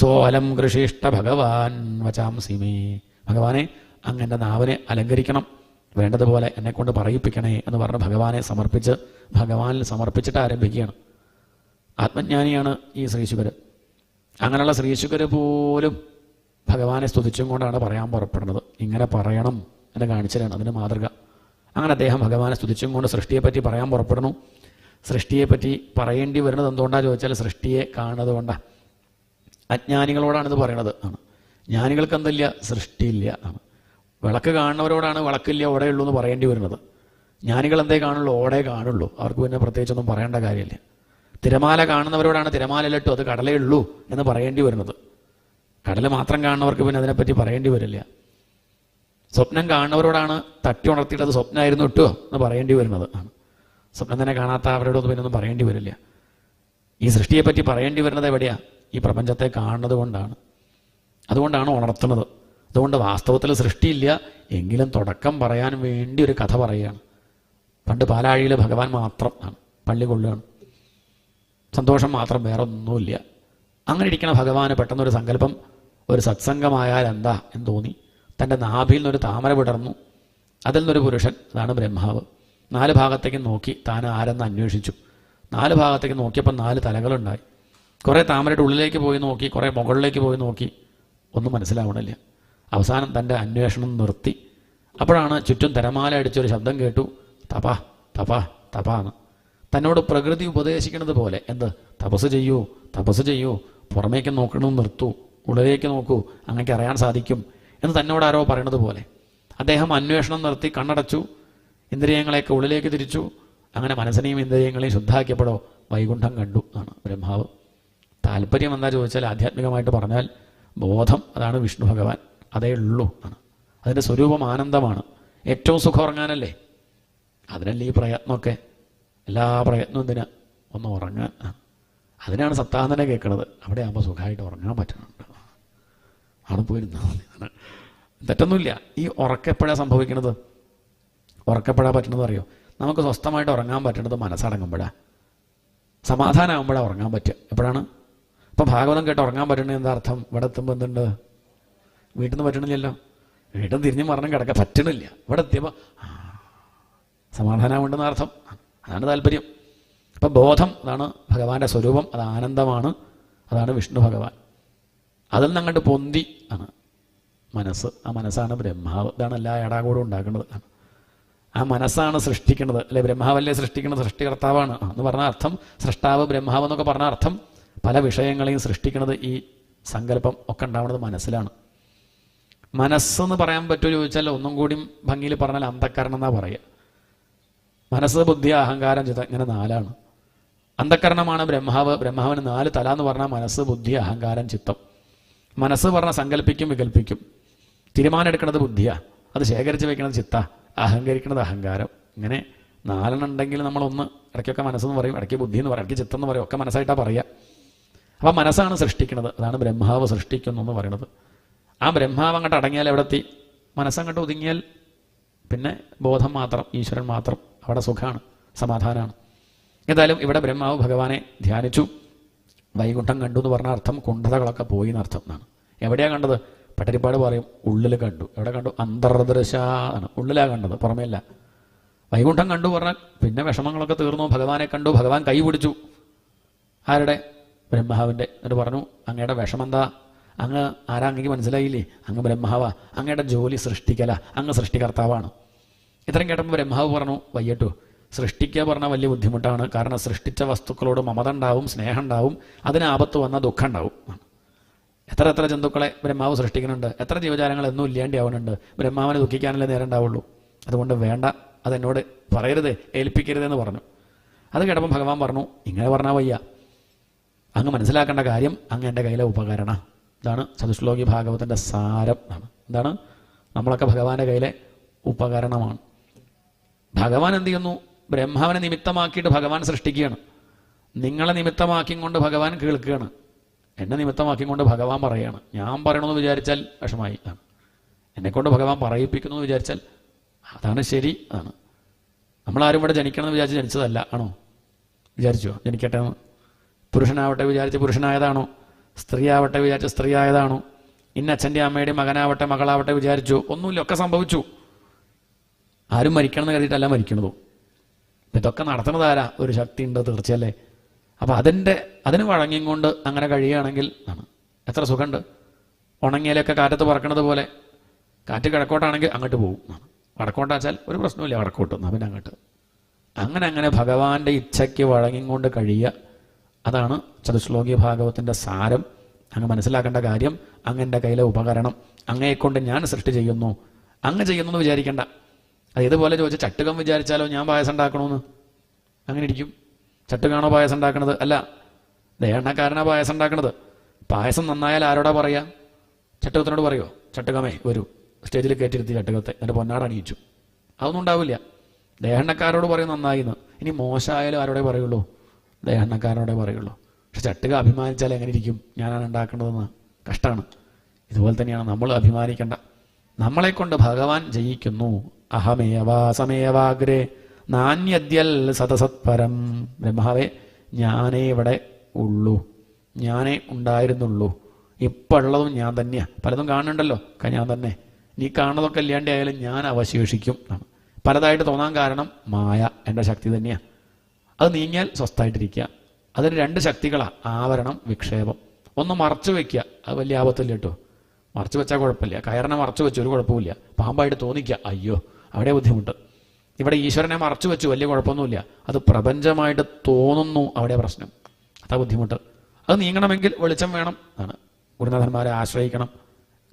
സോലം കൃഷിഷ്ട ഭഗവാൻ വചാംസി മേ. ഭഗവാനെ അങ്ങ് എന്റെ നാവിനെ അലങ്കരിക്കണം. വേണ്ടതുപോലെ എന്നെ കൊണ്ട് പറയിപ്പിക്കണേ എന്ന് പറഞ്ഞ് ഭഗവാനെ സമർപ്പിച്ച് ഭഗവാനിൽ സമർപ്പിച്ചിട്ട് ആരംഭിക്കുകയാണ്. ആത്മജ്ഞാനിയാണ് ഈ ശ്രീശുകര്. അങ്ങനെയുള്ള ശ്രീശുകര് പോലും ഭഗവാനെ സ്തുതിച്ചും കൊണ്ടാണ് പറയാൻ പുറപ്പെടുന്നത്. ഇങ്ങനെ പറയണം എന്ന് കാണിച്ചതാണ് അതിന് മാതൃക. അങ്ങനെ അദ്ദേഹം ഭഗവാനെ സ്തുതിച്ചും കൊണ്ട് സൃഷ്ടിയെപ്പറ്റി പറയാൻ പുറപ്പെടുന്നു. സൃഷ്ടിയെപ്പറ്റി പറയേണ്ടി വരുന്നത് എന്തുകൊണ്ടാണ് ചോദിച്ചാൽ സൃഷ്ടിയെ കാണുന്നത് കൊണ്ടാണ് അജ്ഞാനികളോടാണ് ഇത് പറയണത് ആണ്. ജ്ഞാനികൾക്ക് എന്തില്ല സൃഷ്ടിയില്ല ആണ്. വിളക്ക് കാണുന്നവരോടാണ് വിളക്കില്ല ഉള്ളൂ എന്ന് പറയേണ്ടി വരുന്നത്. ജ്ഞാനികൾ എന്തേ കാണുള്ളൂ? ഓടേ കാണുള്ളൂ. അവർക്ക് പിന്നെ പ്രത്യേകിച്ചൊന്നും പറയേണ്ട കാര്യമില്ല. തിരമാല കാണുന്നവരോടാണ് തിരമാല തിരമാലയിലിട്ടു അത് കടലേ ഉള്ളൂ എന്ന് പറയേണ്ടി വരുന്നത്. കടൽ മാത്രം കാണുന്നവർക്ക് പിന്നെ അതിനെപ്പറ്റി പറയേണ്ടി വരില്ല. സ്വപ്നം കാണുന്നവരോടാണ് തട്ടി ഉണർത്തിയിട്ട് അത് സ്വപ്നമായിരുന്നു ഇട്ടോ എന്ന് പറയേണ്ടി വരുന്നത് ആണ്. സ്വപ്നം തന്നെ കാണാത്ത അവരോടൊന്നും പിന്നെ ഒന്നും പറയേണ്ടി വരില്ല. ഈ സൃഷ്ടിയെപ്പറ്റി പറയേണ്ടി വരുന്നത് എവിടെയാ? ഈ പ്രപഞ്ചത്തെ കാണുന്നത് കൊണ്ടാണ്. അതുകൊണ്ടാണ് ഉണർത്തുന്നത്. അതുകൊണ്ട് വാസ്തവത്തിൽ സൃഷ്ടിയില്ല. എങ്കിലും തുടക്കം പറയാൻ വേണ്ടി ഒരു കഥ പറയുകയാണ്. പണ്ട് പാലാഴിയിൽ ഭഗവാൻ മാത്രം ആണ്. പള്ളി കൊള്ളുകയാണ്. സന്തോഷം മാത്രം വേറെ ഒന്നുമില്ല അങ്ങനെ ഇരിക്കണ ഭഗവാന് പെട്ടെന്നൊരു സങ്കല്പം ഒരു സത്സംഗമായാൽ എന്താ എന്ന് തോന്നി. തന്റെ നാഭിയിൽ നിന്നൊരു താമര വിടർന്നു അതിൽ നിന്നൊരു പുരുഷൻ അതാണ് ബ്രഹ്മാവ്. നാല് ഭാഗത്തേക്ക് നോക്കി താൻ ആരെന്ന് അന്വേഷിച്ചു. നാല് ഭാഗത്തേക്ക് നോക്കിയപ്പോൾ നാല് തലകളുണ്ടായി. കുറേ താമരയുടെ ഉള്ളിലേക്ക് പോയി നോക്കി കുറേ മുകളിലേക്ക് പോയി നോക്കി. ഒന്നും മനസ്സിലാവണില്ല. അവസാനം തന്റെ അന്വേഷണം നിർത്തി. അപ്പോഴാണ് ചുറ്റും തിരമാല അടിച്ചൊരു ശബ്ദം കേട്ടു. തപാ തപാ തപാന്ന്. തന്നോട് പ്രകൃതി ഉപദേശിക്കുന്നത് പോലെ. എന്ത്? തപസ് ചെയ്യൂ തപസ് ചെയ്യൂ. പുറമേക്ക് നോക്കണം നിർത്തൂ. ഉള്ളിലേക്ക് നോക്കൂ. അങ്ങനെ അറിയാൻ സാധിക്കും എന്ന് തന്നോട് ആരോ പറയണത് പോലെ. അദ്ദേഹം അന്വേഷണം നിർത്തി കണ്ണടച്ചു. ഇന്ദ്രിയങ്ങളെയൊക്കെ ഉള്ളിലേക്ക് തിരിച്ചു. അങ്ങനെ മനസ്സിനെയും ഇന്ദ്രിയങ്ങളെയും ശുദ്ധാക്കിയപ്പോഴോ വൈകുണ്ഠം കണ്ടു ആണ് ബ്രഹ്മാവ്. താല്പര്യം എന്താ ചോദിച്ചാൽ ആധ്യാത്മികമായിട്ട് പറഞ്ഞാൽ ബോധം അതാണ് വിഷ്ണു ഭഗവാൻ. അതേ ഉള്ളൂ. ആണ് അതിന്റെ സ്വരൂപം ആനന്ദമാണ്. ഏറ്റവും സുഖം ഉറങ്ങാനല്ലേ? അതിനല്ലേ ഈ പ്രയത്നമൊക്കെ? എല്ലാ പ്രയത്നവും എന്തിനാ? ഒന്ന് ഉറങ്ങാൻ. അതിനാണ് സത്താന്തനെ കേൾക്കുന്നത് അവിടെ ആകുമ്പോൾ സുഖമായിട്ട് ഉറങ്ങാൻ പറ്റുന്നുണ്ട്. ആണ് പോയിരുന്ന തെറ്റൊന്നുമില്ല. ഈ ഉറക്കെപ്പോഴാണ് സംഭവിക്കുന്നത് ഉറക്കെപ്പോഴാണ് പറ്റുന്നത് അറിയോ? നമുക്ക് സ്വസ്ഥമായിട്ട് ഉറങ്ങാൻ പറ്റുന്നത് മനസ്സടങ്ങുമ്പോഴാണ് സമാധാനമാകുമ്പോഴാണ് ഉറങ്ങാൻ പറ്റുക. എപ്പോഴാണ്? ഇപ്പം ഭാഗവതം കേട്ട് ഉറങ്ങാൻ പറ്റണേ എന്താ അർത്ഥം? ഇവിടെ എത്തുമ്പോൾ എന്തുണ്ട്? വീട്ടിൽ നിന്ന് പറ്റണില്ലല്ലോ. വീട്ടിൽ തിരിഞ്ഞു മരണം കിടക്കാൻ പറ്റണില്ല. ഇവിടെ എത്തിയപ്പോൾ സമാധാനമുണ്ടെന്ന അർത്ഥം. അതാണ് താല്പര്യം. അപ്പം ബോധം അതാണ് ഭഗവാന്റെ സ്വരൂപം. അത് ആനന്ദമാണ്. അതാണ് വിഷ്ണു ഭഗവാൻ. അതിൽ നിന്ന് അങ്ങോട്ട് പൊന്തി ആണ് മനസ്സ്. ആ മനസ്സാണ് ബ്രഹ്മാവ്. ഇതാണ് എല്ലാ ഏടാകൂടും ഉണ്ടാക്കുന്നത്. ആ മനസ്സാണ് സൃഷ്ടിക്കുന്നത്. അല്ലെ ബ്രഹ്മാവല്ലേ സൃഷ്ടിക്കുന്നത്? സൃഷ്ടികർത്താവാണ്. എന്ന് പറഞ്ഞ അർത്ഥം. സൃഷ്ടാവ് ബ്രഹ്മാവ് എന്നൊക്കെ പറഞ്ഞ അർത്ഥം. പല വിഷയങ്ങളെയും സൃഷ്ടിക്കുന്നത് ഈ സങ്കല്പം ഒക്കെ ഉണ്ടാവുന്നത് മനസ്സിലാണ്. മനസ്സെന്ന് പറയാൻ പറ്റുമോ ചോദിച്ചാൽ ഒന്നും കൂടി ഭംഗിയിൽ പറഞ്ഞാൽ അന്ധക്കരണം എന്നാ പറയുക. മനസ്സ് ബുദ്ധി അഹങ്കാരം ചിത ഇങ്ങനെ നാലാണ്. അന്ധക്കരണമാണ് ബ്രഹ്മാവ്. ബ്രഹ്മാവിന് നാല് തല എന്ന് പറഞ്ഞാൽ മനസ്സ് ബുദ്ധി അഹങ്കാരം ചിത്തം. മനസ്സ് പറഞ്ഞാൽ സങ്കല്പിക്കും വികല്പിക്കും തീരുമാനം എടുക്കുന്നത് ബുദ്ധിയാ. അത് ശേഖരിച്ച് വെക്കുന്നത് ചിത്ത. അഹങ്കരിക്കുന്നത് അഹങ്കാരം. ഇങ്ങനെ നാലെണ്ണം ഉണ്ടെങ്കിൽ നമ്മളൊന്ന് ഇടയ്ക്കൊക്കെ മനസ്സെന്ന് പറയും ഇടയ്ക്ക് ബുദ്ധി എന്ന് പറയും ഇടയ്ക്ക് ചിത്തം എന്ന് പറയും ഒക്കെ മനസ്സായിട്ടാണ് പറയുക. അപ്പം മനസ്സാണ് സൃഷ്ടിക്കുന്നത്. അതാണ് ബ്രഹ്മാവ് സൃഷ്ടിക്കുന്നു എന്ന് പറയുന്നത് ആ ബ്രഹ്മാവ് അങ്ങോട്ട് അടങ്ങിയാൽ എവിടെ എത്തി മനസ്സങ്ങോട്ട് ഒതുങ്ങിയാൽ പിന്നെ ബോധം മാത്രം ഈശ്വരൻ മാത്രം അവിടെ സുഖമാണ് സമാധാനമാണ് എന്തായാലും ഇവിടെ ബ്രഹ്മാവ് ഭഗവാനെ ധ്യാനിച്ചു. വൈകുണ്ഠം കണ്ടു എന്ന് പറഞ്ഞ അർത്ഥം കുണ്ഠതകളൊക്കെ പോയി എന്നർത്ഥം എന്നാണ്. എവിടെയാണ് കണ്ടത്? പട്ടരിപ്പാട് പറയും ഉള്ളിൽ കണ്ടു. എവിടെ കണ്ടു? അന്തർദൃശ ആണ് ഉള്ളിലാണ് കണ്ടത് പുറമേല്ല. വൈകുണ്ഠം കണ്ടു പറഞ്ഞാൽ പിന്നെ വിഷമങ്ങളൊക്കെ തീർന്നു. ഭഗവാനെ കണ്ടു ഭഗവാൻ കൈ പിടിച്ചു ആരുടെ? ബ്രഹ്മാവിന്റെ എന്നിട്ട് പറഞ്ഞു അങ്ങയുടെ വിഷമം എന്താ അങ്ങ് ആരാ അങ്ങേക്ക് മനസ്സിലായില്ലേ? അങ്ങ് ബ്രഹ്മാവാ. അങ്ങയുടെ ജോലി സൃഷ്ടിക്കല. അങ്ങ് സൃഷ്ടികർത്താവാണ്. ഇത്രയും കേട്ടപ്പോൾ ബ്രഹ്മാവ് പറഞ്ഞു വയ്യട്ടു. സൃഷ്ടിക്കുക പറഞ്ഞാൽ വലിയ ബുദ്ധിമുട്ടാണ്. കാരണം സൃഷ്ടിച്ച വസ്തുക്കളോട് മമത ഉണ്ടാവും സ്നേഹം ഉണ്ടാവും അതിന് ആപത്ത് വന്നാൽ ദുഃഖം ഉണ്ടാവും. എത്ര എത്ര ജന്തുക്കളെ ബ്രഹ്മാവ് സൃഷ്ടിക്കുന്നുണ്ട്. എത്ര ജീവജാലങ്ങൾ എന്നും ഇല്ലാണ്ടാവുന്നുണ്ട് ബ്രഹ്മാവിനെ ദുഃഖിക്കാനല്ലേ നേരം ഉണ്ടാവുള്ളൂ. അതുകൊണ്ട് വേണ്ട. അതെന്നോട് പറയരുത്. ഏൽപ്പിക്കരുതെന്ന് പറഞ്ഞു. അത് കേട്ടപ്പോൾ ഭഗവാൻ പറഞ്ഞു ഇങ്ങനെ പറഞ്ഞാൽ വയ്യ. അങ്ങ് മനസ്സിലാക്കേണ്ട കാര്യം അങ്ങ് എന്റെ കയ്യിലെ ഉപകരണ. ഇതാണ് ചതുശ്ലോകി ഭാഗവതന്റെ സാരം. എന്നാണ് എന്താണ് നമ്മളൊക്കെ ഭഗവാന്റെ കയ്യിലെ ഉപകരണമാണ്. ഭഗവാൻ എന്ത് ചെയ്യുന്നു? ബ്രഹ്മാവിനെ നിമിത്തമാക്കിയിട്ട് ഭഗവാൻ സൃഷ്ടിക്കുകയാണ്. നിങ്ങളെ നിമിത്തമാക്കിയും കൊണ്ട് ഭഗവാൻ കേൾക്കുകയാണ്. എന്നെ നിമിത്തമാക്കിയും കൊണ്ട് ഭഗവാൻ പറയുകയാണ് ഞാൻ പറയണമെന്ന് വിചാരിച്ചാൽ വിഷമായി. ആണ് എന്നെക്കൊണ്ട് ഭഗവാൻ പറയിപ്പിക്കുന്നു എന്ന് വിചാരിച്ചാൽ അതാണ് ശരി. അതാണ് നമ്മളാരും ഇവിടെ ജനിക്കണമെന്ന് വിചാരിച്ച് ജനിച്ചതല്ല. ആണോ? വിചാരിച്ചോ? ജനിക്കട്ടെ എന്ന്? പുരുഷനാവട്ടെ വിചാരിച്ച് പുരുഷനായതാണോ? സ്ത്രീയാവട്ടെ വിചാരിച്ച സ്ത്രീ ആയതാണോ ഇന്ന അച്ഛന്റെ അമ്മയുടെയും മകനാവട്ടെ മകളാവട്ടെ വിചാരിച്ചു? ഒന്നുമില്ല ഒക്കെ സംഭവിച്ചു. ആരും മരിക്കണം എന്ന് കരുതിയിട്ടല്ല മരിക്കണതും. ഇതൊക്കെ നടത്തുന്നത് ആരാ? ഒരു ശക്തി ഉണ്ട് തീർച്ചയല്ലേ? അപ്പം അതിന്റെ അതിന് വഴങ്ങിയും കൊണ്ട് അങ്ങനെ കഴിയുകയാണെങ്കിൽ ആണ്. എത്ര സുഖമുണ്ട്? ഉണങ്ങിയാലൊക്കെ കാറ്റത്ത് പറക്കണത് പോലെ. കാറ്റ് കിഴക്കോട്ടാണെങ്കിൽ അങ്ങോട്ട് പോകും വടക്കോട്ടാച്ചാൽ ഒരു പ്രശ്നമില്ല വടക്കോട്ട്. എന്നാൽ പിന്നെ അങ്ങോട്ട്. അങ്ങനെ അങ്ങനെ ഭഗവാന്റെ ഇച്ഛയ്ക്ക് വഴങ്ങിക്കൊണ്ട് കഴിയുക അതാണ് ചതുശ്ലോകി ഭാഗവത്തിന്റെ സാരം. അങ്ങ് മനസ്സിലാക്കേണ്ട കാര്യം അങ്ങന്റെ കയ്യിലെ ഉപകരണം അങ്ങയെക്കൊണ്ട് ഞാൻ സൃഷ്ടി ചെയ്യുന്നു. അങ്ങ് ചെയ്യുന്നു എന്ന് വിചാരിക്കേണ്ട. അത് ഇതുപോലെ ചോദിച്ച ചട്ടുകം വിചാരിച്ചാലോ ഞാൻ പായസം ഉണ്ടാക്കണമെന്ന് അങ്ങനെ ഇരിക്കും. ചട്ടുകാണോ പായസം ഉണ്ടാക്കണത്? അല്ല. ദേഹണ്ണക്കാരനാ പായസം ഉണ്ടാക്കണത്. പായസം നന്നായാൽ ആരോടാ പറയാ? ചട്ടുകത്തിനോട് പറയോ? ചട്ടുകമേ വരൂ. സ്റ്റേജിൽ കയറ്റിരുത്തി ചട്ടുകത്തെ. എന്നിട്ട് പൊന്നാട് അണിയിച്ചു. അതൊന്നും ഉണ്ടാവില്ല. ദേഹണ്ണക്കാരോട് പറയും നന്നായിന്ന്. ഇനി മോശമായാലും ആരോടെ പറയുള്ളൂ. ദേഹണ്ണക്കാരോടെ പറയുള്ളൂ. പക്ഷെ ചട്ടുക അഭിമാനിച്ചാൽ എങ്ങനെ ഇരിക്കും? ഞാനാണ് ഉണ്ടാക്കേണ്ടതെന്ന്. കഷ്ടമാണ് ഇതുപോലെ തന്നെയാണ് നമ്മൾ അഭിമാനിക്കേണ്ട. നമ്മളെ കൊണ്ട് ഭഗവാൻ ജയിക്കുന്നു. അഹമേവാസമേവാഗ്രേ നാന്യദ്യൽ സതസത്പരം ബ്രഹ്മാവേ ഞാനേ ഇവിടെ ഉള്ളൂ. ഞാനേ ഉണ്ടായിരുന്നുള്ളൂ. ഇപ്പം ഉള്ളതും ഞാൻ തന്നെയാണ് പലതും കാണുന്നുണ്ടല്ലോ. ഞാൻ തന്നെ. നീ കാണുന്നതൊക്കെ ഇല്ലാണ്ടായാലും ഞാൻ അവശേഷിക്കും. പലതായിട്ട് തോന്നാൻ കാരണം മായ. എന്റെ ശക്തി തന്നെയാണ് അത് നീങ്ങിയാൽ സ്വസ്ഥമായിട്ടിരിക്കുക അതിന് രണ്ട് ശക്തികളാണ് ആവരണം വിക്ഷേപം. ഒന്ന് മറച്ചു വെക്കുക. അത് വലിയ ആപത്തില്ല കേട്ടോ? മറച്ചു വെച്ചാൽ കുഴപ്പമില്ല. കയറിനെ മറച്ചു വെച്ചു ഒരു കുഴപ്പമില്ല പാമ്പായിട്ട് തോന്നിക്കുക. അയ്യോ അവിടെ ബുദ്ധിമുട്ട്. ഇവിടെ ഈശ്വരനെ മറച്ചു വെച്ചു വലിയ കുഴപ്പമൊന്നുമില്ല. അത് പ്രപഞ്ചമായിട്ട് തോന്നുന്നു. അവിടെ പ്രശ്നം. അതാ ബുദ്ധിമുട്ട്. അത് നീങ്ങണമെങ്കിൽ വെളിച്ചം വേണം. ആണ് ഗുരുനാഥന്മാരെ ആശ്രയിക്കണം.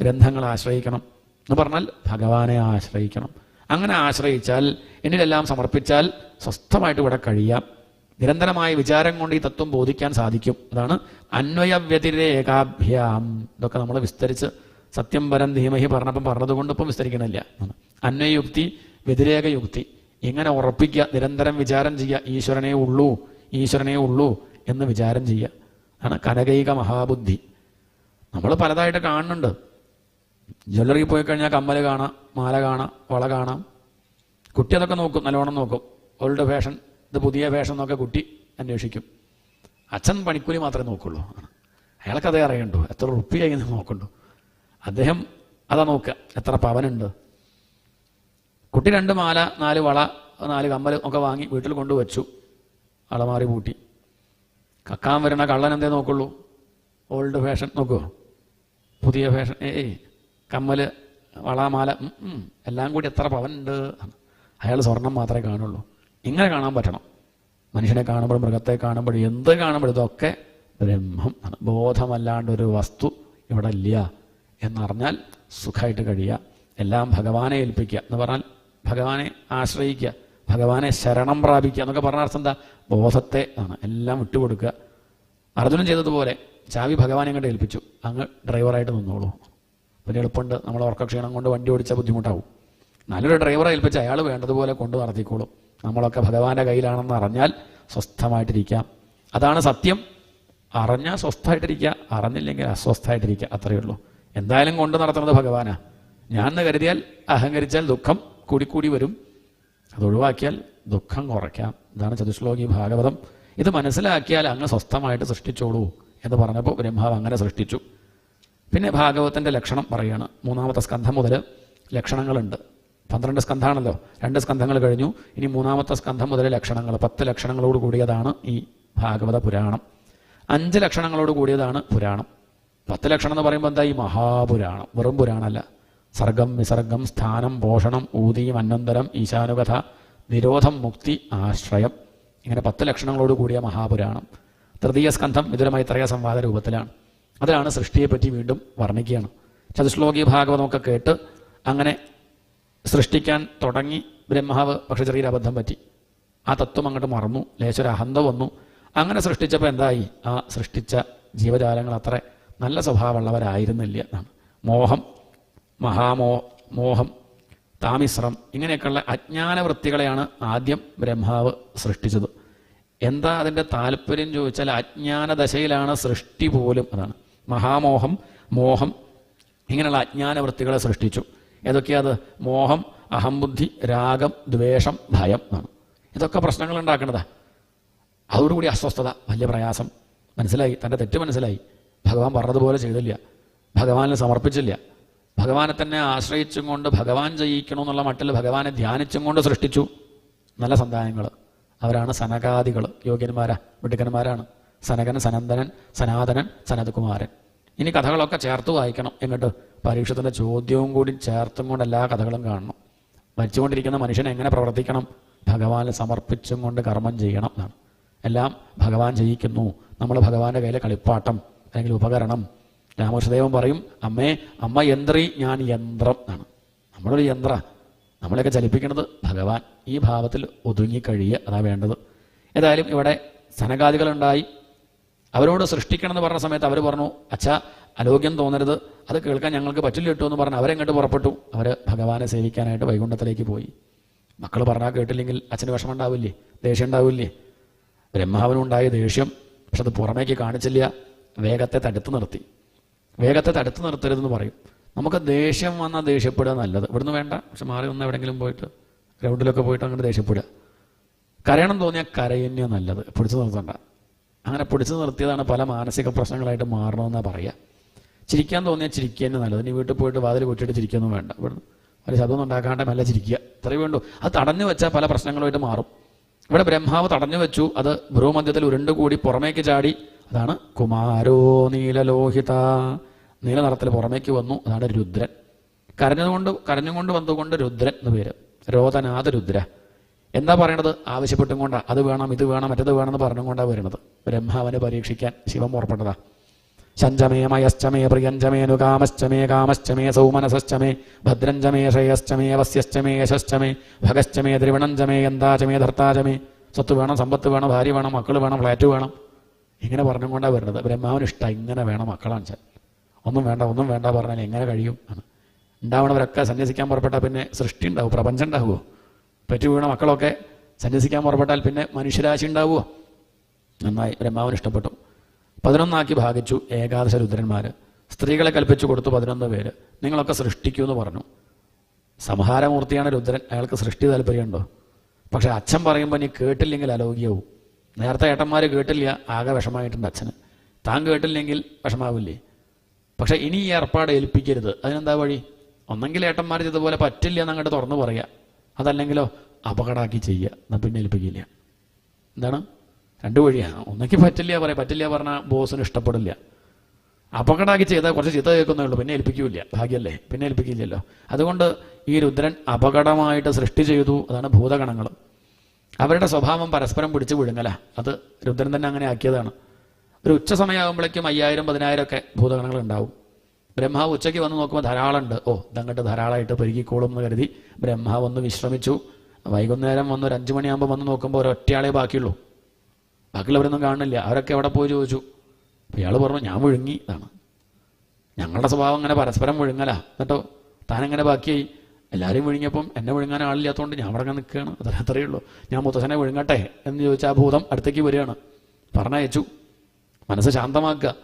ഗ്രന്ഥങ്ങളെ ആശ്രയിക്കണം. എന്ന് പറഞ്ഞാൽ ഭഗവാനെ ആശ്രയിക്കണം. അങ്ങനെ ആശ്രയിച്ചാൽ എന്നിലെല്ലാം സമർപ്പിച്ചാൽ സ്വസ്ഥമായിട്ട് ഇവിടെ കഴിയാം. നിരന്തരമായ വിചാരം കൊണ്ട് ഈ തത്വം ബോധിക്കാൻ സാധിക്കും. അതാണ് അന്വയ വ്യതിരേകാഭ്യാം ഇതൊക്കെ നമ്മൾ വിസ്തരിച്ച് സത്യം പരം ധീമഹി പറഞ്ഞപ്പം പറഞ്ഞതുകൊണ്ട് ഇപ്പം വിസ്തരിക്കണില്ല. അന്വയുക്തി വ്യതിരേകയുക്തി. ഇങ്ങനെ ഉറപ്പിക്കുക നിരന്തരം വിചാരം ചെയ്യുക ഈശ്വരനെ ഉള്ളൂ ഈശ്വരനെ ഉള്ളൂ എന്ന് വിചാരം ചെയ്യുക. ആണ് കനകൈക മഹാബുദ്ധി. നമ്മൾ പലതായിട്ട് കാണുന്നുണ്ട്. ജ്വല്ലറി പോയി കഴിഞ്ഞാൽ കമ്മൽ കാണാം മാല കാണാം വള കാണാം. കുട്ടി അതൊക്കെ നോക്കും നല്ലോണം നോക്കും. ഓൾഡ് ഫാഷൻ ഇത് പുതിയ വേഷം എന്നൊക്കെ കുട്ടി അന്വേഷിക്കും. അച്ഛൻ പണിക്കൂലി മാത്രമേ നോക്കുള്ളൂ. അയാൾക്കത് അറിയണ്ടു. എത്ര റുപ്പിയായി എന്ന് നോക്കണ്ടു. അദ്ദേഹം അതാ നോക്കുക. എത്ര പവനുണ്ട്. കുട്ടി രണ്ട് മാല നാല് വള നാല് കമ്മൽ ഒക്കെ വാങ്ങി വീട്ടിൽ കൊണ്ടുവച്ചു അളമാറി പൂട്ടി. കക്കാൻ വരണ കള്ളൻ എന്തേ നോക്കുള്ളൂ? ഓൾഡ് ഫാഷൻ നോക്കുമോ പുതിയ ഫാഷൻ. ഏയ് കമ്മൽ വളമാല എല്ലാം കൂടി എത്ര പവനുണ്ട്. അയാൾ സ്വർണം മാത്രമേ കാണുള്ളൂ. ഇങ്ങനെ കാണാൻ പറ്റണം. മനുഷ്യനെ കാണുമ്പോൾ മൃഗത്തെ കാണുമ്പോൾ എന്ത് കാണുമ്പോൾ ഇതൊക്കെ ബ്രഹ്മം. ബോധമല്ലാണ്ട് ഒരു വസ്തു ഇവിടെ ഇല്ല എന്നറിഞ്ഞാൽ സുഖമായിട്ട് കഴിയുക. എല്ലാം ഭഗവാനെ ഏൽപ്പിക്കുക എന്ന് പറഞ്ഞാൽ ഭഗവാനെ ആശ്രയിക്കുക ഭഗവാനെ ശരണം പ്രാപിക്കുക എന്നൊക്കെ പറഞ്ഞ അർത്ഥം എന്താ? ബോധത്തെ ആണ്. എല്ലാം വിട്ടുകൊടുക്കുക. അർജുനൻ ചെയ്തതുപോലെ ചാവി ഭഗവാനെ അങ്ങോട്ട് ഏൽപ്പിച്ചു. അങ്ങ് ഡ്രൈവറായിട്ട് നിന്നോളൂ. പിന്നെ എളുപ്പമുണ്ട്. നമ്മൾ ഉറക്കക്ഷീണം കൊണ്ട് വണ്ടി ഓടിച്ചാൽ ബുദ്ധിമുട്ടാവും. നല്ലൊരു ഡ്രൈവറെ ഏൽപ്പിച്ച് അയാൾ വേണ്ടതുപോലെ കൊണ്ട് നടത്തിക്കോളും. നമ്മളൊക്കെ ഭഗവാന്റെ കയ്യിലാണെന്ന് അറിഞ്ഞാൽ സ്വസ്ഥമായിട്ടിരിക്കാം. അതാണ് സത്യം. അറിഞ്ഞാൽ സ്വസ്ഥമായിട്ടിരിക്കുക അറിഞ്ഞില്ലെങ്കിൽ അസ്വസ്ഥമായിട്ടിരിക്കുക അത്രയേ ഉള്ളൂ. എന്തായാലും കൊണ്ട് നടത്തുന്നത് ഭഗവാനാ. ഞാൻ എന്ന് കരുതിയാൽ അഹങ്കരിച്ചാൽ ദുഃഖം കൂടിക്കൂടി വരും. അത് ഒഴിവാക്കിയാൽ ദുഃഖം കുറയ്ക്കാം. ഇതാണ് ചതുശ്ലോകി ഭാഗവതം. ഇത് മനസ്സിലാക്കിയാൽ അങ്ങ് സ്വസ്ഥമായിട്ട് സൃഷ്ടിച്ചോളൂ എന്ന് പറഞ്ഞപ്പോൾ ബ്രഹ്മാവ് അങ്ങനെ സൃഷ്ടിച്ചു. പിന്നെ ഭാഗവതത്തിന്റെ ലക്ഷണം പറയുകയാണ്. മൂന്നാമത്തെ സ്കന്ധം മുതൽ ലക്ഷണങ്ങളുണ്ട്. പന്ത്രണ്ട് സ്കന്ധമാണല്ലോ. രണ്ട് സ്കന്ധങ്ങൾ കഴിഞ്ഞു. ഇനി മൂന്നാമത്തെ സ്കന്ധം മുതൽ ലക്ഷണങ്ങൾ. പത്ത് ലക്ഷണങ്ങളോട് കൂടിയതാണ് ഈ ഭാഗവത പുരാണം. അഞ്ച് ലക്ഷണങ്ങളോട് കൂടിയതാണ് പുരാണം. പത്ത് ലക്ഷണം എന്ന് പറയുമ്പോൾ എന്താ? ഈ മഹാപുരാണം. വെറും പുരാണമല്ല. സർഗം വിസർഗം സ്ഥാനം പോഷണം ഊതിയും അനന്തരം ഈശാനുകഥ നിരോധം മുക്തി ആശ്രയം. ഇങ്ങനെ പത്ത് ലക്ഷണങ്ങളോട് കൂടിയ മഹാപുരാണം. തൃതീയ സ്കന്ധം വിതുരമൈത്രയ സംവാദ രൂപത്തിലാണ്. അതിലാണ് സൃഷ്ടിയെപ്പറ്റി വീണ്ടും വർണിക്കുകയാണ്. ചതുശ്ലോകി ഭാഗവതമൊക്കെ കേട്ട് അങ്ങനെ സൃഷ്ടിക്കാൻ തുടങ്ങി ബ്രഹ്മാവ് പക്ഷെ ചെറിയൊരു അബദ്ധം പറ്റി. ആ തത്വം അങ്ങോട്ട് മറന്നു ലേശൊരു അഹന്ത വന്നു. അങ്ങനെ സൃഷ്ടിച്ചപ്പോൾ എന്തായി? ആ സൃഷ്ടിച്ച ജീവജാലങ്ങൾ അത്ര നല്ല സ്വഭാവമുള്ളവരായിരുന്നില്ല. എന്നാണ് മോഹം മഹാമോ മോഹം താമിശ്രം ഇങ്ങനെയൊക്കെയുള്ള അജ്ഞാന വൃത്തികളെയാണ് ആദ്യം ബ്രഹ്മാവ് സൃഷ്ടിച്ചത്. എന്താ അതിന്റെ താല്പര്യം ചോദിച്ചാൽ അജ്ഞാന ദശയിലാണ് സൃഷ്ടി പോലും. അതാണ്. മഹാമോഹം മോഹം ഇങ്ങനെയുള്ള അജ്ഞാനവൃത്തികളെ സൃഷ്ടിച്ചു. ഏതൊക്കെയാത്? മോഹം അഹംബുദ്ധി രാഗം ദ്വേഷം ഭയം എന്നാണ്. ഇതൊക്കെ പ്രശ്നങ്ങൾ ഉണ്ടാക്കുന്നതാ അതോടുകൂടി അസ്വസ്ഥത വലിയ പ്രയാസം. മനസ്സിലായി? തന്റെ തെറ്റ് മനസ്സിലായി. ഭഗവാൻ പറഞ്ഞതുപോലെ ചെയ്തില്ല. ഭഗവാനെ സമർപ്പിച്ചില്ല. ഭഗവാനെ തന്നെ ആശ്രയിച്ചും കൊണ്ട് ഭഗവാൻ ജയിക്കണമെന്നുള്ള മട്ടിൽ ഭഗവാനെ ധ്യാനിച്ചും കൊണ്ട് സൃഷ്ടിച്ചു. നല്ല സന്താനങ്ങൾ. അവരാണ് സനകാദികൾ. യോഗ്യന്മാരാ മിടുക്കന്മാരാണ്. സനകൻ സനന്ദനൻ സനാതനൻ സനതകുമാരൻ. ഇനി കഥകളൊക്കെ ചേർത്ത് വായിക്കണം. എന്നിട്ട് പരീക്ഷത്തിന്റെ ചോദ്യവും കൂടി ചേർത്തും കൊണ്ട് എല്ലാ കഥകളും കാണണം. മരിച്ചുകൊണ്ടിരിക്കുന്ന മനുഷ്യൻ എങ്ങനെ പ്രവർത്തിക്കണം? ഭഗവാനെ സമർപ്പിച്ചും കൊണ്ട് കർമ്മം ചെയ്യണം എന്നാണ്. എല്ലാം ഭഗവാൻ ജയിക്കുന്നു നമ്മൾ ഭഗവാന്റെ കയ്യിലെ കളിപ്പാട്ടം അല്ലെങ്കിൽ ഉപകരണം. രാമകൃഷ്ണദേവൻ പറയും അമ്മേ അമ്മ യന്ത്രി ഞാൻ യന്ത്രം എന്നാണ്. നമ്മളൊരു യന്ത്ര. നമ്മളെയൊക്കെ ചലിപ്പിക്കുന്നത് ഭഗവാൻ. ഈ ഭാവത്തിൽ ഒതുങ്ങിക്കഴിയുക അതാണ് വേണ്ടത്. ഏതായാലും ഇവിടെ സനകാദികളുണ്ടായി അവരോട് സൃഷ്ടിക്കണമെന്ന് പറഞ്ഞ സമയത്ത് അവർ പറഞ്ഞു അച്ഛാ അലോക്യം തോന്നരുത്. അത് കേൾക്കാൻ ഞങ്ങൾക്ക് പറ്റില്ല കിട്ടും എന്ന് പറഞ്ഞ് അവരെങ്ങോട്ട് പുറപ്പെട്ടു. അവർ ഭഗവാനെ സേവിക്കാനായിട്ട് വൈകുണ്ഠത്തിലേക്ക് പോയി. മക്കൾ പറഞ്ഞാൽ കേട്ടില്ലെങ്കിൽ അച്ഛന് വിഷമം ഉണ്ടാവില്ലേ? ദേഷ്യം ഉണ്ടാവില്ലേ? ബ്രഹ്മാവിനുണ്ടായ ദേഷ്യം പക്ഷെ അത് പുറമേക്ക് കാണിച്ചില്ല. വേഗത്തെ തടുത്തു നിർത്തി. വേഗത്തെ തടുത്തു നിർത്തരുതെന്ന് പറയും. നമുക്ക് ദേഷ്യം വന്നാൽ ദേഷ്യപ്പെടുക നല്ലത്. ഇവിടുന്ന് വേണ്ട. പക്ഷെ മാറി വന്ന എവിടെയെങ്കിലും പോയിട്ട് ഗ്രൗണ്ടിലൊക്കെ പോയിട്ട് അങ്ങനെ ദേഷ്യപ്പെടുക. കരയണം തോന്നിയാൽ കരയന്യ നല്ലത്. പിടിച്ചു നിർത്തണ്ട. അങ്ങനെ പിടിച്ചു നിർത്തിയതാണ് പല മാനസിക പ്രശ്നങ്ങളായിട്ട് മാറണമെന്നാണ് പറയുക ചിരിക്കാൻ തോന്നിയാൽ ചിരിക്കുക തന്നെ നല്ലത്. ഇനി വീട്ടിൽ പോയിട്ട് വാതിൽ കൊട്ടിയിട്ട് ചിരിക്കൊന്നും വേണ്ട. ഇവിടുന്ന് ഒരു ശബ്ദം ഉണ്ടാക്കാണ്ട് മെല്ലെ ചിരിക്കുക. ഇത്രയേ വേണ്ടു അത് തടഞ്ഞു വെച്ചാൽ പല പ്രശ്നങ്ങളുമായിട്ട് മാറും. ഇവിടെ ബ്രഹ്മാവ് തടഞ്ഞു വെച്ചു. അത് ഭ്രൂമധ്യത്തിൽ ഉരുണ്ടുകൂടി പുറമേക്ക് ചാടി. അതാണ് കുമാരോ നീലലോഹിത. നീല നിറത്തിൽ പുറമേക്ക് വന്നു. അതാണ് രുദ്രൻ. കരഞ്ഞുകൊണ്ട് കരഞ്ഞുകൊണ്ട് വന്നുകൊണ്ട് രുദ്രൻ എന്ന് പേര്. രോദനാഥ രുദ്ര. എന്താ പറയണത്? ആവശ്യപ്പെട്ടും കൊണ്ടാ. അത് വേണം ഇത് വേണം മറ്റത് വേണം എന്ന് പറഞ്ഞും കൊണ്ടാണ് വരുന്നത് ബ്രഹ്മാവിനെ പരീക്ഷിക്കാൻ ശിവം പുറപ്പെട്ടതാ. ശഞ്ചമേ മയശ്ചമേ പ്രിയഞ്ചമേ നുകാമശ്ചമേ കാമശ്ചമേ സൗമനസശ്ചമേ ഭദ്രഞ്ചമേ ശ്രേയശ്ചമേ വസ്യശ്ചമേ യശശ്ചമേ ഭഗശ്ചമേ ത്രിവണഞ്ചമേ യന്താചമേ ധർത്താചമേ. സ്വത്ത് വേണം സമ്പത്ത് വേണം ഭാര്യ വേണം മക്കൾ വേണം ഫ്ലാറ്റ് വേണം. ഇങ്ങനെ പറഞ്ഞും കൊണ്ടാണ് വരുന്നത് ബ്രഹ്മാവിന് ഇഷ്ടം ഇങ്ങനെ വേണം മക്കളാണ് വെച്ചാൽ ഒന്നും വേണ്ട ഒന്നും വേണ്ട പറഞ്ഞാൽ എങ്ങനെ കഴിയും? ഉണ്ടാവണവരൊക്കെ സന്യസിക്കാൻ പുറപ്പെട്ടാൽ പിന്നെ സൃഷ്ടി ഉണ്ടാവും പ്രപഞ്ചം ഉണ്ടാവുമോ പെറ്റു വീണ മക്കളൊക്കെ സന്യസിക്കാൻ പുറപ്പെട്ടാൽ പിന്നെ മനുഷ്യരാശി ഉണ്ടാവുമോ നന്നായി. ബ്രഹ്മാവിന് ഇഷ്ടപ്പെട്ടു. പതിനൊന്നാക്കി ഭാഗിച്ചു ഏകാദശ രുദ്രന്മാർ സ്ത്രീകളെ കൽപ്പിച്ചു കൊടുത്തു പതിനൊന്ന് പേര്. നിങ്ങളൊക്കെ സൃഷ്ടിക്കൂ എന്ന് പറഞ്ഞു. സംഹാരമൂർത്തിയാണ് രുദ്രൻ. അയാൾക്ക് സൃഷ്ടി താല്പര്യമുണ്ടോ? പക്ഷെ അച്ഛൻ പറയുമ്പോൾ നീ കേട്ടില്ലെങ്കിൽ അലോകിയാവും. നേരത്തെ ഏട്ടന്മാർ കേട്ടില്ല. ആകെ വിഷമായിട്ടുണ്ട് അച്ഛന്. താൻ കേട്ടില്ലെങ്കിൽ വിഷമാവില്ലേ? പക്ഷെ ഇനി ഈ ഏർപ്പാട് ഏൽപ്പിക്കരുത്. അതിനെന്താ വഴി? ഒന്നെങ്കിൽ ഏട്ടന്മാർ ചെയ്തതുപോലെ പറ്റില്ല എന്നങ്ങോട്ട് തുറന്നു പറയുക അതല്ലെങ്കിലോ അപകടമാക്കി ചെയ്യുക. എന്നാൽ പിന്നെ ഏൽപ്പിക്കില്ല. എന്താണ്? രണ്ടു വഴിയാണ് ഒന്നെങ്കിൽ പറ്റില്ല പറയാം. പറ്റില്ല പറഞ്ഞാൽ ബോസിന് ഇഷ്ടപ്പെടില്ല. അപകടമാക്കി ചെയ്താൽ കുറച്ച് ചീത്ത കേൾക്കുന്നേ ഉള്ളൂ. പിന്നെ ഏൽപ്പിക്കില്ല. ഭാഗ്യല്ലേ? പിന്നെ ഏൽപ്പിക്കില്ലല്ലോ. അതുകൊണ്ട് ഈ രുദ്രൻ അപകടമായിട്ട് സൃഷ്ടി ചെയ്തു. അതാണ് ഭൂതഗണങ്ങൾ അവരുടെ സ്വഭാവം പരസ്പരം പിടിച്ചു വിഴുങ്ങല. അത് രുദ്രൻ തന്നെ അങ്ങനെ ആക്കിയതാണ്. ഒരു ഉച്ച സമയമാകുമ്പോഴേക്കും അയ്യായിരം പതിനായിരം ഒക്കെ ഭൂതഗണങ്ങൾ ഉണ്ടാവും. ബ്രഹ്മാവ് ഉച്ചയ്ക്ക് വന്ന് നോക്കുമ്പോൾ ധാരാളം ഉണ്ട് ഓ ഇതങ്ങോട്ട് ധാരാളമായിട്ട് പെരുകിക്കോളും എന്ന് കരുതി ബ്രഹ്മാവ് ഒന്ന് വിശ്രമിച്ചു. വൈകുന്നേരം വന്ന് ഒരു അഞ്ചു മണിയാകുമ്പോൾ വന്ന് നോക്കുമ്പോൾ ഒരൊറ്റയാളെ ബാക്കിയുള്ളൂ. ബാക്കിയുള്ളവരൊന്നും കാണുന്നില്ല. അവരൊക്കെ എവിടെ പോയി ചോദിച്ചു. അപ്പോൾ ഇയാൾ പറഞ്ഞു ഞാൻ മുഴുങ്ങി ഇതാണ്. ഞങ്ങളുടെ സ്വഭാവം അങ്ങനെ പരസ്പരം വിഴുങ്ങല. എന്നിട്ടോ താനെങ്ങനെ ബാക്കിയായി? എല്ലാവരും വിഴുങ്ങിയപ്പം എന്നെ വിഴുങ്ങാൻ ആളില്ലാത്തതുകൊണ്ട് ഞാൻ അവിടെ നിൽക്കുകയാണ് അത്ര അത്രയേ ഉള്ളൂ. ഞാൻ മുത്തച്ഛനെ വിഴുങ്ങട്ടെ എന്ന് ചോദിച്ചാൽ ആ ഭൂതം അടുത്തേക്ക് വരികയാണ്. പറഞ്ഞയച്ചു. മനസ്സ് ശാന്തമാക്കുക.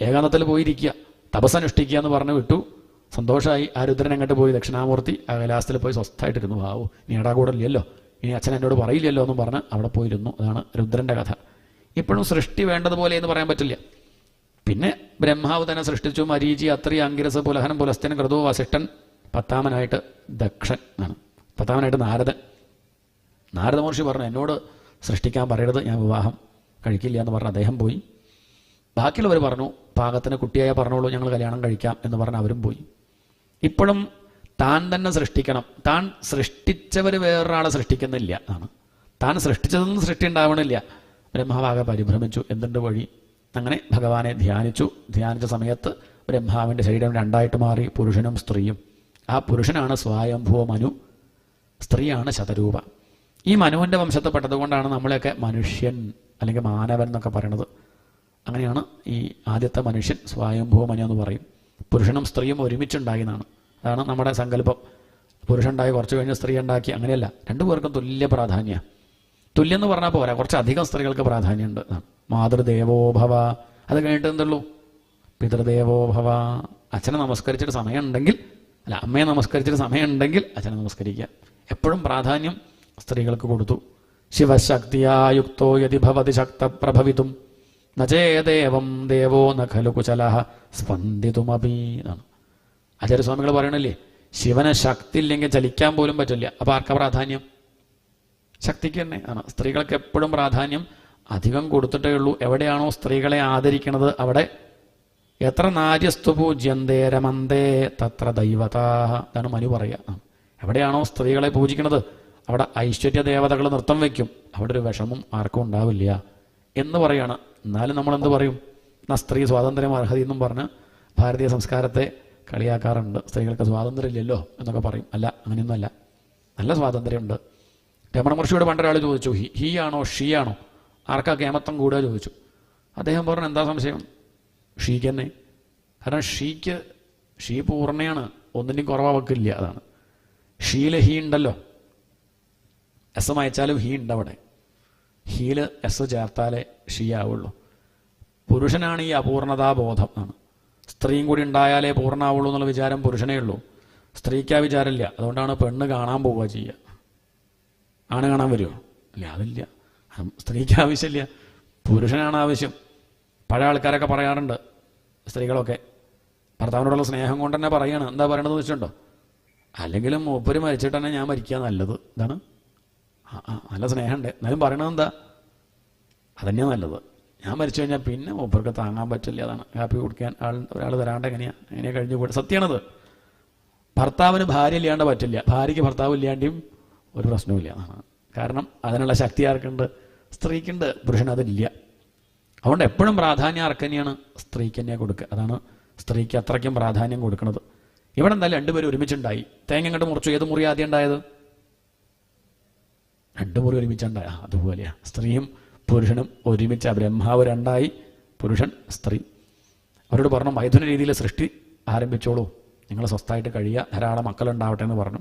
ഏകാന്തത്തിൽ പോയിരിക്കുക. തപസ്സനുഷ്ഠിക്കുക എന്ന് പറഞ്ഞു വിട്ടു. സന്തോഷമായി ആ രുദ്രൻ അങ്ങോട്ട് പോയി. ദക്ഷിണാമൂർത്തി ആ കൈലാസത്തിൽ പോയി സ്വസ്ഥമായിട്ടിരുന്നു. ആവോ ഇനി ഇടാ കൂടെ ഇല്ലല്ലോ. ഇനി അച്ഛൻ എന്നോട് പറയില്ലല്ലോ എന്ന് പറഞ്ഞ് അവിടെ പോയിരുന്നു. അതാണ് രുദ്രന്റെ കഥ. ഇപ്പോഴും സൃഷ്ടി വേണ്ടതുപോലെ എന്ന് പറയാൻ പറ്റില്ല. പിന്നെ ബ്രഹ്മാവ് തന്നെ സൃഷ്ടിച്ചു. മരീചി അത്രി അങ്കിരസ് പുലഹൻ പുലസ്ഥൻ ക്രതു വസിഷ്ഠൻ പത്താമനായിട്ട് ദക്ഷൻ ആണ് പത്താമനായിട്ട് നാരദൻ. നാരദ മഹർഷി പറഞ്ഞു എന്നോട് സൃഷ്ടിക്കാൻ പറയരുത്. ഞാൻ വിവാഹം കഴിക്കില്ല എന്ന് പറഞ്ഞ് അദ്ദേഹം പോയി. ബാക്കിയുള്ളവർ പറഞ്ഞു പാകത്തിന് കുട്ടിയായ പറഞ്ഞോളൂ ഞങ്ങൾ കല്യാണം കഴിക്കാം എന്ന് പറഞ്ഞ് അവരും പോയി. ഇപ്പോഴും താൻ തന്നെ സൃഷ്ടിക്കണം. താൻ സൃഷ്ടിച്ചവർ വേറൊരാളെ സൃഷ്ടിക്കുന്നില്ല ആണ് താൻ സൃഷ്ടിച്ചതൊന്നും സൃഷ്ടി ഉണ്ടാവണില്ല ബ്രഹ്മാവാകെ പരിഭ്രമിച്ചു. എന്തുണ്ട് വഴി? അങ്ങനെ ഭഗവാനെ ധ്യാനിച്ചു. ധ്യാനിച്ച സമയത്ത് ബ്രഹ്മാവിന്റെ ശരീരം രണ്ടായിട്ട് മാറി പുരുഷനും സ്ത്രീയും. ആ പുരുഷനാണ് സ്വായംഭുവ മനു സ്ത്രീയാണ് ശതരൂപ. ഈ മനുവിന്റെ വംശത്തിൽപ്പെട്ടതുകൊണ്ടാണ് നമ്മളെയൊക്കെ മനുഷ്യൻ അല്ലെങ്കിൽ മാനവൻ എന്നൊക്കെ പറയണത്. അങ്ങനെയാണ് ഈ ആദ്യത്തെ മനുഷ്യൻ സ്വയംഭൂ മനു എന്ന് പറയും. പുരുഷനും സ്ത്രീയും ഒരുമിച്ചുണ്ടായിന്നാണ്. അതാണ് നമ്മുടെ സങ്കല്പം. പുരുഷൻ ഉണ്ടായി കുറച്ച് കഴിഞ്ഞ് സ്ത്രീ ഉണ്ടാക്കി അങ്ങനെയല്ല. രണ്ടു പേർക്കും തുല്യ പ്രാധാന്യ. തുല്യം എന്ന് പറഞ്ഞാൽ പോരാ. കുറച്ചധികം സ്ത്രീകൾക്ക് പ്രാധാന്യമുണ്ട്. മാതൃദേവോഭവ മാതൃദേവോ ഭവ. അത് കഴിഞ്ഞിട്ട് എന്തുള്ളൂ? പിതൃദേവോഭവ അച്ഛനെ നമസ്കരിച്ചിട്ട് സമയമുണ്ടെങ്കിൽ അല്ല അമ്മയെ നമസ്കരിച്ചിട്ട് സമയമുണ്ടെങ്കിൽ അച്ഛനെ നമസ്കരിക്കുക. എപ്പോഴും പ്രാധാന്യം സ്ത്രീകൾക്ക് കൊടുത്തു. ശിവശക്തിയായുക്തോ യതി ഭവതി ശക്ത പ്രഭവിതും നചേദേവം ദേവോ ന ഖലു കുശല സ്പന്ദിതുമപി ആചാര്യസ്വാമികൾ പറയണല്ലേ? ശിവന് ശക്തി ഇല്ലെങ്കിൽ ചലിക്കാൻ പോലും പറ്റില്ല. അപ്പൊ ആർക്കാ പ്രാധാന്യം? ശക്തിക്ക് തന്നെ ആണ്. സ്ത്രീകൾക്ക് എപ്പോഴും പ്രാധാന്യം അധികം കൊടുത്തിട്ടേ ഉള്ളൂ. എവിടെയാണോ സ്ത്രീകളെ ആദരിക്കുന്നത് അവിടെ എത്ര നാര്യസ്തു പൂജ്യന്തേ രമന്തേ തത്ര ദൈവതാ ഇതാണ് മനു പറയുക. എവിടെയാണോ സ്ത്രീകളെ പൂജിക്കണത് അവിടെ ഐശ്വര്യ ദേവതകൾ നൃത്തം വയ്ക്കും അവിടെ ഒരു വിഷമം ആർക്കും ഉണ്ടാവില്ല എന്ന് പറയാണ് എന്നാലും നമ്മൾ എന്ത് പറയും? എന്നാ സ്ത്രീ സ്വാതന്ത്ര്യം അർഹത എന്നും പറഞ്ഞ് ഭാരതീയ സംസ്കാരത്തെ കളിയാക്കാറുണ്ട്. സ്ത്രീകൾക്ക് സ്വാതന്ത്ര്യം ഇല്ലല്ലോ എന്നൊക്കെ പറയും. അല്ല അങ്ങനെയൊന്നുമല്ല. നല്ല സ്വാതന്ത്ര്യമുണ്ട്. രമണ മഹർഷിയോട് പണ്ടൊരാൾ ചോദിച്ചു ഹി ഹീ ആണോ ഷീ ആണോ? ആർക്കാ കേമത്വം കൂടുക? ചോദിച്ചു. അദ്ദേഹം പറഞ്ഞു എന്താ സംശയം? ഷീക്ക് തന്നെ കാരണം ഷീക്ക് ഷീ പൂർണയാണ്. ഒന്നിനും കുറവക്കില്ല അതാണ്. ഷീൽ ഹീ ഉണ്ടല്ലോ. എസ് അയച്ചാലും ഹീ ഉണ്ട് അവിടെ ഹീൽ എസ് ചേർത്താലേ ഷിയാവുള്ളൂ. പുരുഷനാണ് ഈ അപൂർണതാബോധം ആണ് സ്ത്രീയും കൂടി ഉണ്ടായാലേ പൂർണാവുള്ളൂ എന്നുള്ള വിചാരം പുരുഷനേ ഉള്ളൂ. സ്ത്രീക്കാ വിചാരമില്ല. അതുകൊണ്ടാണ് പെണ്ണ് കാണാൻ പോവുക ചെയ്യുക. ആണ് കാണാൻ വരുമോ അല്ല അതില്ല. അത് സ്ത്രീക്ക് ആവശ്യമില്ല. പുരുഷനാണ് ആവശ്യം. പഴയ ആൾക്കാരൊക്കെ പറയാറുണ്ട് സ്ത്രീകളൊക്കെ. ഭർത്താവിനോടുള്ള സ്നേഹം കൊണ്ട് തന്നെ പറയാണ്. എന്താ പറയണതെന്ന് വെച്ചിട്ടുണ്ടോ? അല്ലെങ്കിലും ഒപ്പര് മരിച്ചിട്ട് തന്നെ ഞാൻ മരിക്കുക നല്ലത്. ആ നല്ല സ്നേഹമുണ്ട്. എന്നാലും പറയണത് എന്താ? അതന്നെയാണ് നല്ലത്. ഞാൻ മരിച്ചു കഴിഞ്ഞാൽ പിന്നെ മൂപ്പർക്ക് താങ്ങാൻ പറ്റില്ല അതാണ്. കാപ്പി കുടിക്കാൻ ആൾ ഒരാൾ തരാണ്ട് എങ്ങനെയാണ് എങ്ങനെയാണ് കഴിഞ്ഞു പോയിട്ട്. സത്യമാണത് ഭർത്താവിന് ഭാര്യ ഇല്ലാണ്ട് പറ്റില്ല. ഭാര്യയ്ക്ക് ഭർത്താവ് ഇല്ലാണ്ടും ഒരു പ്രശ്നവുമില്ല അതാണ്. കാരണം അതിനുള്ള ശക്തി ആർക്കുണ്ട്? സ്ത്രീക്കുണ്ട്. പുരുഷന് അതില്ല. അതുകൊണ്ട് എപ്പോഴും പ്രാധാന്യം ആർക്ക് തന്നെയാണ്? സ്ത്രീക്ക് തന്നെ കൊടുക്കുക. അതാണ് സ്ത്രീക്ക് അത്രയ്ക്കും പ്രാധാന്യം കൊടുക്കുന്നത് ഇവിടെ എന്തായാലും രണ്ടുപേരും ഒരുമിച്ചുണ്ടായി. തേങ്ങ ഇങ്ങോട്ട് മുറിച്ചു. ഏത് മുറി ആദ്യം ഉണ്ടായത്? രണ്ടു മുറി ഒരുമിച്ചുണ്ടായ. ആ, അതുപോലെയാ സ്ത്രീയും പുരുഷനും ഒരുമിച്ച് ബ്രഹ്മാവ് രണ്ടായി. പുരുഷൻ സ്ത്രീ. അവരോട് പറഞ്ഞു മൈഥുന രീതിയിൽ സൃഷ്ടി ആരംഭിച്ചോളൂ. നിങ്ങൾ സ്വസ്ഥമായിട്ട് കഴിയുക. ധാരാളം മക്കളുണ്ടാവട്ടെ എന്ന് പറഞ്ഞു.